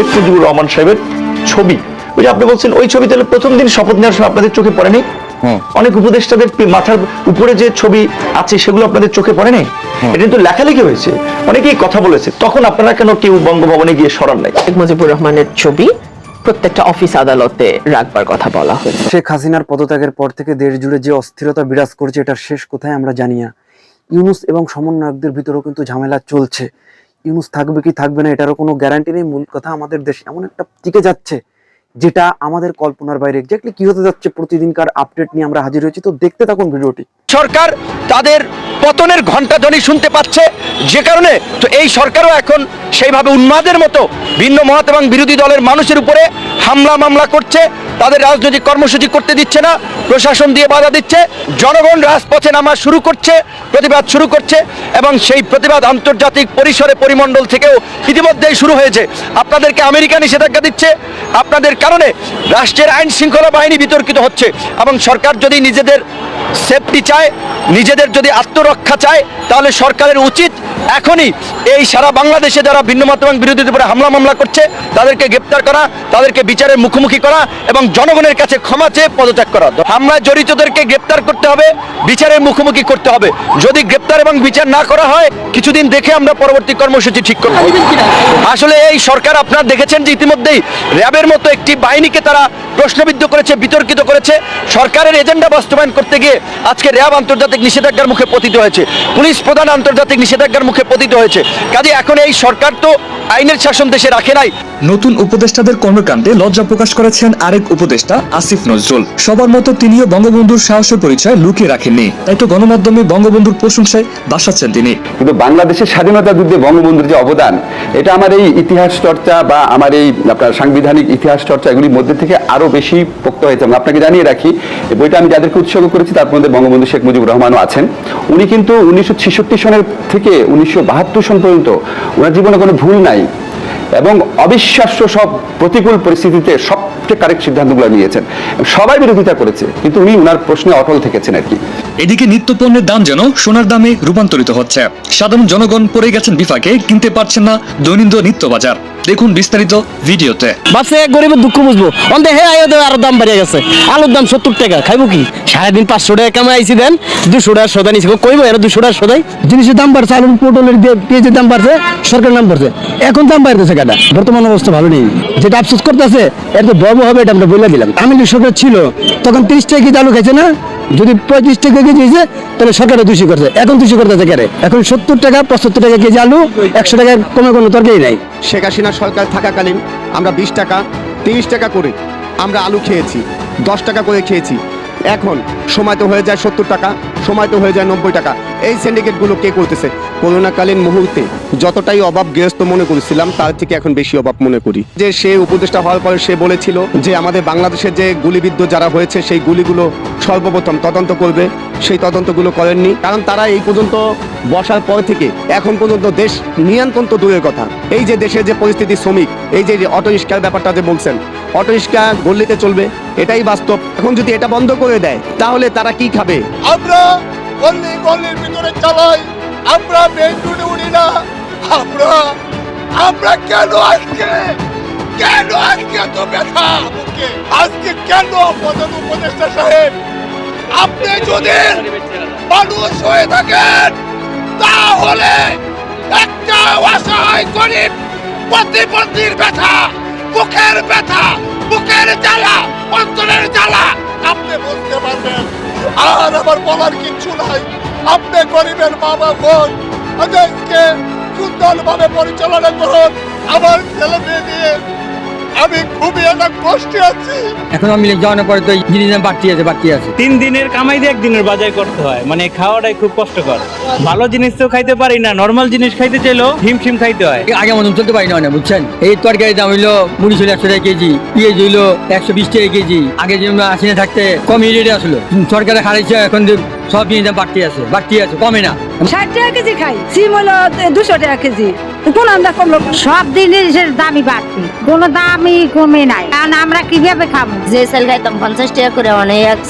শেখ মুজিবুর রহমান সাহেবের ছবি। ওই যে আপনি বলছেন ওই ছবি তাহলে প্রথম দিন শপথ নেওয়ার সময় আপনাদের চোখে পড়েনি? অনেক উপদেষ্টাদের মাথার উপরে যে ছবি আছে সেগুলো আপনাদের চোখে পড়ে নাই এটা কিন্তু লেখালেখি হয়েছে। অনেকেই কথা বলেছে। তখন আপনারা কেন কেউ বঙ্গভবনে গিয়ে সরান নাই? শেখ মুজিবুর রহমানের ছবি প্রত্যেকটা অফিস আদালতে রাখবার কথা বলা হয়েছে। শেখ হাসিনার পদত্যাগের পর থেকে দেশ জুড়ে যে অস্থিরতা বিরাজ করছে এটার শেষ কোথায় আমরা জানি না। ইউনুস এবং সমন্বয়কদের ভিতরেও কিন্তু ঝামেলা চলছে। ইউনুস থাকবে কি থাকবে না, এটারও কোনো গ্যারান্টি নেই। মূল কথা আমাদের দেশ এমন একটা টিকে যাচ্ছে, যেটা আমাদের কল্পনার বাইরে। এক্স্যাক্টলি কি হতে যাচ্ছে প্রতিদিনকার আপডেট নিয়ে আমরা হাজির হয়েছি। তো দেখতে থাকুন ভিডিওটি। সরকার তাদের পতনের ঘণ্টা ধ্বনি শুনতে পাচ্ছে। যে কারণে তো এই সরকারও এখন সেইভাবে উন্মাদের মতো ভিন্ন মত এবং বিরোধী দলের মানুষের উপরে হামলা মামলা করছে, তাদের রাজনৈতিক কর্মসূচি করতে দিচ্ছে না, প্রশাসন দিয়ে বাধা দিচ্ছে, জনগণ রাজপথে নামা শুরু করছে, প্রতিবাদ শুরু করছে এবং সেই প্রতিবাদ আন্তর্জাতিক পরিসরে পরিমণ্ডল থেকেও ইতিমধ্যেই শুরু হয়েছে। আপনাদেরকে আমেরিকা নিষেধাজ্ঞা দিচ্ছে, আপনাদের কারণে রাষ্ট্রের আইন শৃঙ্খলা বাহিনী বিতর্কিত হচ্ছে এবং সরকার যদি নিজেদের সেফটি চায়, নিজেদের যদি আত্মরক্ষা চায়, তাহলে সরকারের উচিত it. এখনই এই সারা বাংলাদেশে যারা ভিন্নমত এবং বিরোধীদের উপরে হামলা মামলা করছে তাদেরকে গ্রেপ্তার করা তাদেরকে বিচারের মুখোমুখি করা এবং জনগণের কাছে ক্ষমা চেয়ে পদত্যাগ করা। হামলায় জড়িতদেরকে গ্রেপ্তার করতে হবে বিচারের মুখোমুখি করতে হবে। যদি গ্রেপ্তার এবং বিচার না করা হয় কিছুদিন দেখে আমরা পরবর্তী কর্মসূচি ঠিক করব। আসলে এই সরকার আপনারা দেখেছেন যে ইতিমধ্যেই র্যাবের মতো একটি বাহিনীকে তারা প্রশ্নবিদ্ধ করেছে বিতর্কিত করেছে। সরকারের এজেন্ডা বাস্তবায়ন করতে গিয়ে আজকে র্যাব আন্তর্জাতিক নিষেধাজ্ঞার মুখে পতিত হয়েছে। পুলিশ প্রধান আন্তর্জাতিক নিষেধাজ্ঞার মুখে পতিত হয়েছে। কাজে এখন এই সরকার তো আইনের শাসন দেশে রাখে নাই। নতুন উপদেষ্টাদের কর্মকাণ্ডে লজ্জা প্রকাশ করেছেন আরেক উপদেষ্টা আসিফ নজরুল। সবার মতো তিনিও বঙ্গবন্ধুর সাহসের পরিচয় লুকিয়ে রাখেননি। তাই তো গণমাধ্যমে বঙ্গবন্ধুর প্রশংসায় বাসাচ্ছেন তিনি। কিন্তু বাংলাদেশের স্বাধীনতা যুদ্ধে বঙ্গবন্ধুর যে অবদান এটা আমার এই ইতিহাস চর্চা বা আমার এই আপনার সাংবিধানিক ইতিহাস চর্চা এগুলির মধ্যে থেকে আরও বেশি পোক্ত হয়েছে। এবং আপনাকে জানিয়ে রাখি এই বইটা আমি যাদেরকে উৎসর্গ করেছি তার মধ্যে বঙ্গবন্ধু শেখ মুজিবুর রহমানও আছেন। উনি কিন্তু উনিশশো ছেষট্টি সনের থেকে উনিশশো বাহাত্তর পর্যন্ত ওনার জীবনে কোনো ভুল নাই এবং অবিশ্বাস্য সব প্রতিকূল পরিস্থিতিতে সবচেয়ে কারেক্ট সিদ্ধান্তগুলো নিয়েছেন। সবাই বিরোধিতা করেছে, কিন্তু উনি ওনার প্রশ্নে অটল থেকেছেন আর কি। এদিকে নিত্যপণ্যের দাম যেন সোনার দামে রূপান্তরিত হচ্ছে। সাধারণ জনগণ পড়ে গেছেন বিফাকে কিনতে পারছেন না দৈনন্দিন নিত্য বাজার দেখুন বিস্তারিত ভিডিওতে। বাসে গরিবের দুঃখ বুঝব। অন্তে হে আয়ো আরও দাম বাড়িয়ে গেছে। আলুর দাম সত্তর টাকা খাইবো কি? সারাদিন পাঁচশো টাকা কামাই আইসি দেন দুশো টাকার সদা নিছি। কইবো এরা দুশো টাকার সদাই? জিনিসের দাম বাড়ছে আলুর পটলের পেঁয়াজের দাম বাড়ছে সরকারের দাম বাড়ছে এখন দাম বাড়তেছে কাটা বর্তমান অবস্থা ভালো নেই। যেটা আফসোস করতেছে এর তো বর্ম হবে এটা আমরা বলে দিলাম। আমি সরকার ছিল তখন তিরিশ টাকা কি আলু খাইছে না? যদি পঁয়ত্রিশ টাকা কেজি হয়েছে, তাহলে সরকারে দুশো করছে। এখন দুশো করতেছে কেন এখন সত্তর টাকা, পঁচাত্তর টাকা কেজি আলু, একশো টাকা কমে কোনো তরকারি নাই। শেখ হাসিনা সরকার থাকাকালীন আমরা বিশ টাকা, তিরিশ টাকা করে আমরা আলু খেয়েছি, দশ টাকা করে খেয়েছি। এখন সময় তো হয়ে যায় সত্তর টাকা, সময় তো হয়ে যায় নব্বই টাকা। এই সিন্ডিকেটগুলো কে করতেছে? করোনাকালীন মুহূর্তে যতটাই অভাব গৃহস্থ মনে করেছিলাম, তার থেকে এখন বেশি অভাব মনে করি। যে সে উপদেষ্টা হওয়ার পরে সে বলেছিল যে আমাদের বাংলাদেশের যে গুলিবিদ্ধ যারা হয়েছে, সেই গুলিগুলো সর্বপ্রথম তদন্ত করবে। সেই তদন্তগুলো করেননি। কারণ তারা এই পর্যন্ত বসার পর থেকে এখন পর্যন্ত দেশ নিয়ন্ত্রণ তো দূরের কথা। এই যে দেশের যে পরিস্থিতি শ্রমিক, এই যে অটো রিক্সার ব্যাপারটা যে বলছেন অটো রিক্সা গল্লিতে চলবে, এটাই বাস্তব। এখন যদি এটা বন্ধ করে দেয়, তাহলে তারা কি খাবে? আমরা গল্লি গল্লির ভিতরে চালাই, আমরা মেন রোডে উড়ি না। আমরা আমরা কেন আজকে কেন আজকে এত ব্যথা? বুকে আজকে কেন প্রধান উপদেষ্টা সাহেব, আপনি যদি মানুষ হয়ে থাকেন, তাহলে একটা অসহায় গরিব প্রতিবন্ধীর ব্যথা বুকের ব্যথা, বুকের জ্বালা, অন্তরের জ্বালা। আপনি বুঝতে পারবেন, আর আমার বলার কিচ্ছু নাই। আপনি গরিবের বাবা বোন ওদেরকে সুন্দরভাবে পরিচালনা করুন, আমার ছেলে মেয়ে দিয়ে খুবই কষ্টে আছি। এখন আমি যাওয়ানোর পরে তো জিনিস বাড়তি আছে বাড়তি আছে। তিন দিনের কামাই দিয়ে একদিনের বাজার করতে হয়। মানে খাওয়াটাই খুব কষ্টকর। ভালো জিনিস তো খাইতে পারি না নর্মাল জিনিস খাইতে চাইলেও হিমশিম খাইতে হয়। আগে মতন চলতে পারি না বুঝছেন? এই তরকারির দাম হইল মুড়ি ছিল একশো টাকা কেজি পেঁয়াজ হইল একশো বিশ টাকা কেজি। আগে যেমন আসিনে থাকতে কম রেটে আসলো। সরকারে হারাইছে এখন সব জিনিস দাম বাড়তি আছে বাড়তি আছে কমে না। ষাট টাকা কেজি খাই সিম হলো দুশো টাকা কেজি। কোন আমরা কমলো সব জিনিসের দামই বাড়তি কোনো দামই কমে নাই। কারণ আমরা কীভাবে খাব? যে সেল খাইতাম পঞ্চাশ টাকা করে মানে এক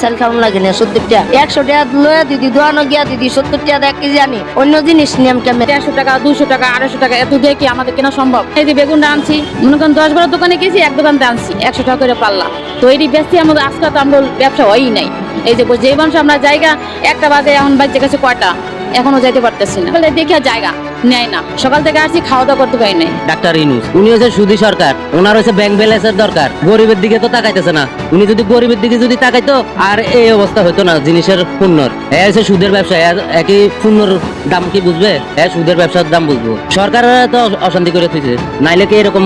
সেল খাওয়ান লাগে না সত্তর টাকা। একশো টাকা লয়ে দিদি দোয়ানো গিয়া দিদি সত্তর টাকা এক কেজি আনি। অন্য জিনিস নিয়ম কেমন দেড়শো টাকা দুশো টাকা আড়াইশো টাকা এত দিয়ে কি আমাদের কেনা সম্ভব? এই যে বেগুনটা আনছি মনে করেন দশ বারো দোকানে গেছি এক দোকানতে আনছি একশো টাকা করে পাল্লা। তো এটি বেশি আমাদের আজকাল তো আমরা ব্যবসা হয়ই নাই। এই যে যে মানুষ আমরা জায়গা, একটা বাজে, এখন বাজে গেছে কয়টা? এখনও যাইতে পারতেছি না। বলে দেখি জায়গা নেয় না। সকাল থেকে আসছি খাওয়া দাওয়া করতে পারি নাই। ডাক্তার ইনুস, উনি হচ্ছে সুদী সরকার। ওনার হচ্ছে ব্যাংক ব্যালেন্সের দরকার। গরিবের দিকে তো তাকাইতেছে না। উনি যদি গরিবের দিকে যদি তাকাইতো, আর এই অবস্থা হতো না জিনিসের পণ্যর। এ হচ্ছে সুদের ব্যবসা একই পণ্যর দাম কি বুঝবে? এ সুদের ব্যবসার দাম বুঝব। সরকার তো অশান্তি করে থুইছে। নাইলে কি এরকম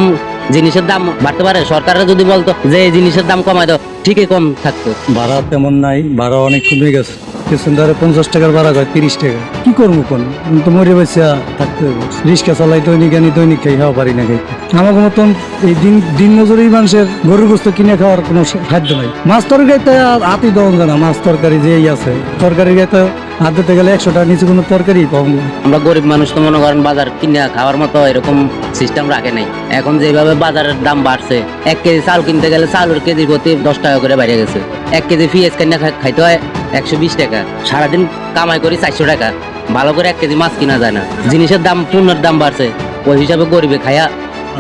জিনিসের দাম বাড়তে পারে? সরকারের যদি বলতো যে জিনিসের দাম কমায় দাও, ঠিকই কম থাকতো। ভাড়া তেমন নাই, ভাড়া অনেক কমে গেছে। কিছু ধরে পঞ্চাশ টাকার ভাড়া হয় তিরিশ টাকা। কি করব কোন? তো মরে বসে থাকতে হবে রিক্সা চালাই দৈনিক আনি, দৈনিক খাই খাওয়া পারি না খাইতে আমার মতন এই দিন দিন মজুরি মানুষের গরুর গোস্ত কিনে খাওয়ার কোনো খাদ্য নাই। মাছ তরকারিতে হাতি দেওয়া যায় না, মাছ তরকারি যেই আছে। তরকারি গাইতে হাত দিতে গেলে একশো টাকা নিচে কোনো তরকারি পাবো আমরা গরিব মানুষ তো মনে করেন বাজার কিনে খাওয়ার মতো এরকম সিস্টেম রাখে নাই। এখন যেভাবে বাজারের দাম বাড়ছে, এক কেজি চাল কিনতে গেলে চালের কেজি প্রতি দশ টাকা করে বেড়ে গেছে। এক কেজি পেঁয়াজ কিনে খাইতে হয় একশো বিশ টাকা। সারাদিন কামাই করি চারশো টাকা। ভালো করে এক কেজি মাছ কিনা যায় না। জিনিসের দাম, পণ্যের দাম বাড়ছে। ওই হিসাবে গরিবে খায়া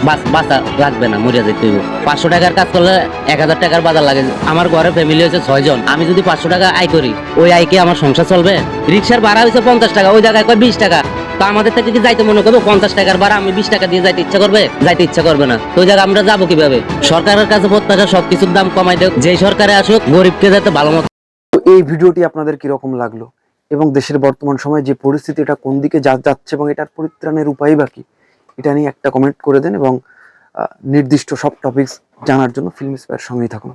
বাস বাঁচা লাগবে না, মরিয়া যেতে হইব। পাঁচশো টাকার কাজ করলে এক হাজার টাকার বাজার লাগে। আমার ঘরে ফ্যামিলি হচ্ছে ছয় জন। আমি যদি পাঁচশো টাকা আয় করি, ওই আয় কি আমার সংসার চলবে? রিক্সার ভাড়া হয়েছে পঞ্চাশ টাকা, ওই জায়গায় কয় বিশ টাকা? তো আমাদের থেকে কি যাইতে মনে করব? পঞ্চাশ টাকার ভাড়া আমি বিশ টাকা দিয়ে যাইতে ইচ্ছা করবে? যাইতে ইচ্ছা করবে না। তো জায়গায় আমরা যাব কীভাবে? সরকারের কাছে প্রত্যাশা, সবকিছুর দাম কমাই দেয় যে সরকারে আসুক, গরিবকে যাতে ভালো মতো এই ভিডিওটি আপনাদের কীরকম লাগল? এবং দেশের বর্তমান সময়ে যে পরিস্থিতি, এটা কোন দিকে যা- যাচ্ছে এবং এটার পরিত্রাণের উপায় বাকি এটা নিয়ে একটা কমেন্ট করে দেন এবং নির্দিষ্ট সব টপিকস জানার জন্য ফিল্ম স্পেয়ার সঙ্গেই থাকুন।